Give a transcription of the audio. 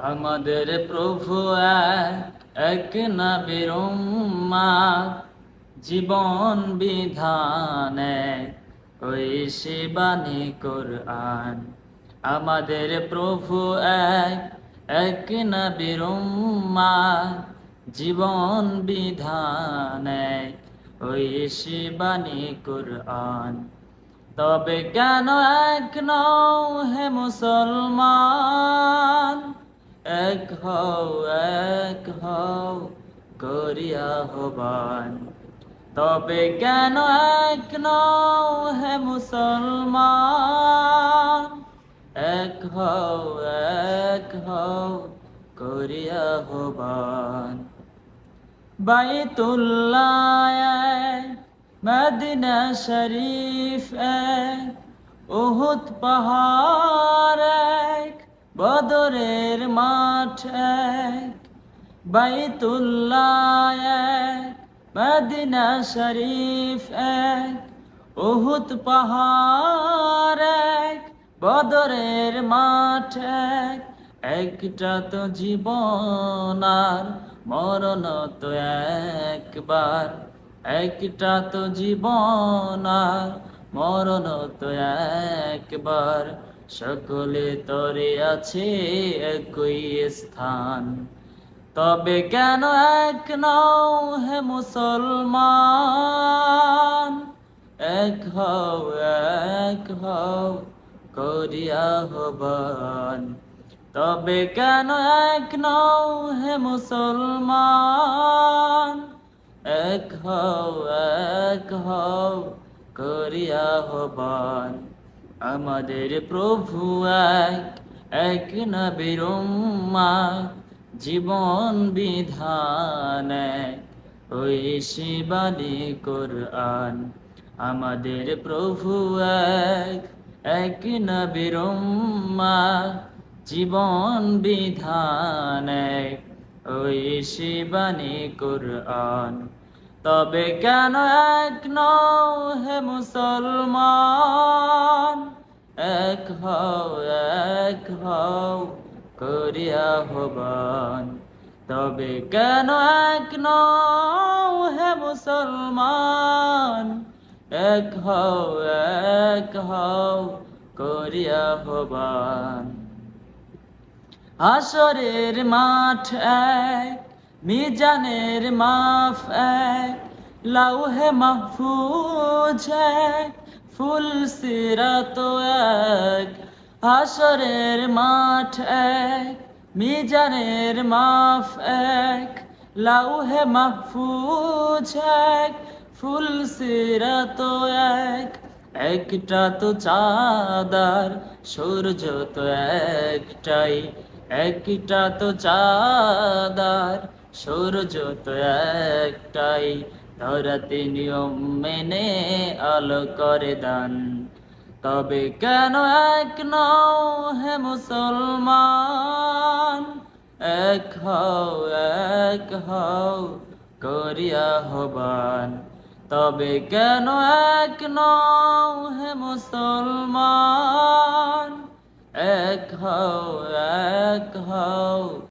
আমাদের প্রভু এক এক নবীর উম্মাদ, জীবন বিধানে ওই শিবানী কোরআন আমাদের প্রভু এক নবীর উম্মাদ, জীবন বিধানে ওই শিবানী কোরআন তবে কেন এক নও হে মুসলমান? এক হও এক হও করিয়া হবান তবে কেন এক নও হে মুসলমান? এক হও এক হও করিয়া হবান বাইতুল্লাহ এক, মদিনা শরীফ এক উহুদ পাহাড় বদরের মাঠ এক বাইতুল্লাহ এক, মদিনা শরীফ এক, উহুদ পাহাড় এক, বদরের মাঠ এক একটা তো জীবন আর মরণ তো একবার, একটা তো জীবন আর মরণ তো একবার। সকলে তরে আছে একই স্থান। তবে কেন এক নও হে মুসলমান? এক হও এক হও করিয়া হবান তবে কেন এক নও হে মুসলমান? এক হও এক হও করিয়া হবান আমাদের প্রভু এক এক নবীর জীবন বিধান ওই শিবানী কোরআন আমাদের প্রভু এক এক উম্মাদ, জীবন বিধান ওই শিবানী কোরআন তবে কেন এক নও হে মুসলমান? এক হও এক হও করিয়া হবান তবে কেন এক নও হে মুসলমান? এক হও এক হও করিয়া হবান হাসরের মাঠ এক, মিজানের মাফ এক, লাউহে মাহফুজ এক ফুল সিরাত এক, হাসরের মাঠ এক, মিজানের মাফ এক, লাউহে মাহফুজ এক, ফুল সিরাত এক। একটা তো চাঁদার সূর্য তো একটাই, একটা তো চাঁদার সূর্য তো একটাই ধরাতে নিয়ম মেনে আলো করে দান। তবে কেন এক নও হে মুসলমান? এক হও এক হও করিয়া হবান। তবে কেন এক নও হে মুসলমান? এক হও এক হও